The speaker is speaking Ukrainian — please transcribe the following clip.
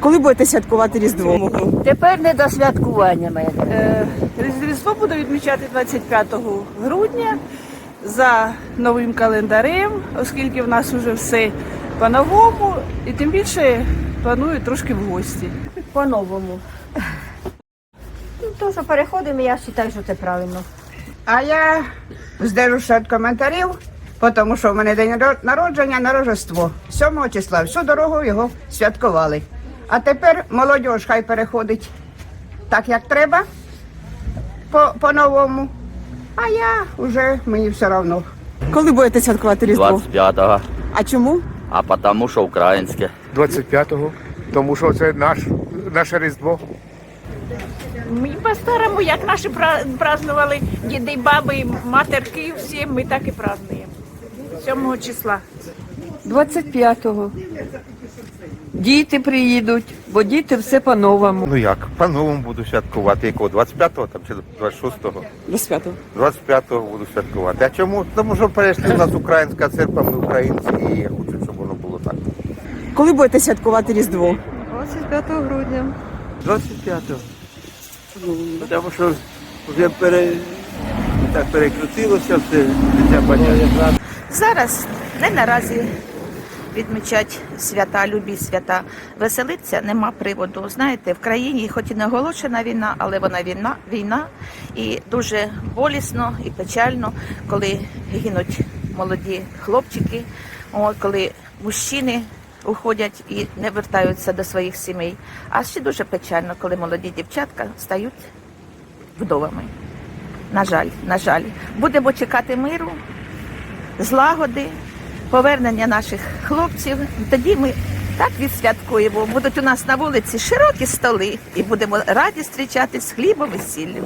Коли будете святкувати Різдво? Тепер не до святкування мене. Різдво буду відмічати 25 грудня за новим календарем, оскільки в нас вже все по-новому, і тим більше планую трошки в гості. По-новому. Ну, то, що переходимо, я вважаю, що це правильно. А я здержуся від коментарів, тому що в мене день народження на Рождество. 7 числа всю дорогу його святкували. А тепер молодь хай переходить так, як треба, по- по-новому. а я вже мені все одно. Коли будете святкувати Різдво? 25-го, А чому? а потому що українське. 25-го, тому що це наш, наше Різдво. Ми по-старому, як наші пра- празднували діди, баби, матерки, всі ми так і празднуємо. 7 числа. 25-го. Діти приїдуть, бо діти все по-новому. Ну як, по-новому буду святкувати. Якого? 25-го там чи 26-го? До свята. 25-го буду святкувати. А чому? Тому що перейшли в нас українська церква, ми українці, і я хочу, щоб воно було так. Коли будете святкувати Різдво? 25 грудня. 25-го. Тому що вже пере... так перекрутилося все, життя. Зараз не наразі відмічать свята, любі свята. Веселиться нема приводу. Знаєте, в країні, хоч і не оголошена війна, але вона війна, війна, і дуже болісно і печально, коли гинуть молоді хлопчики, коли мужчини уходять і не вертаються до своїх сімей. А ще дуже печально, коли молоді дівчатка стають вдовами. На жаль, на жаль, будемо чекати миру, злагоди, повернення наших хлопців. Тоді ми так відсвяткуємо. Будуть у нас на вулиці широкі столи і будемо раді зустрічатись з хлібом і сіллю.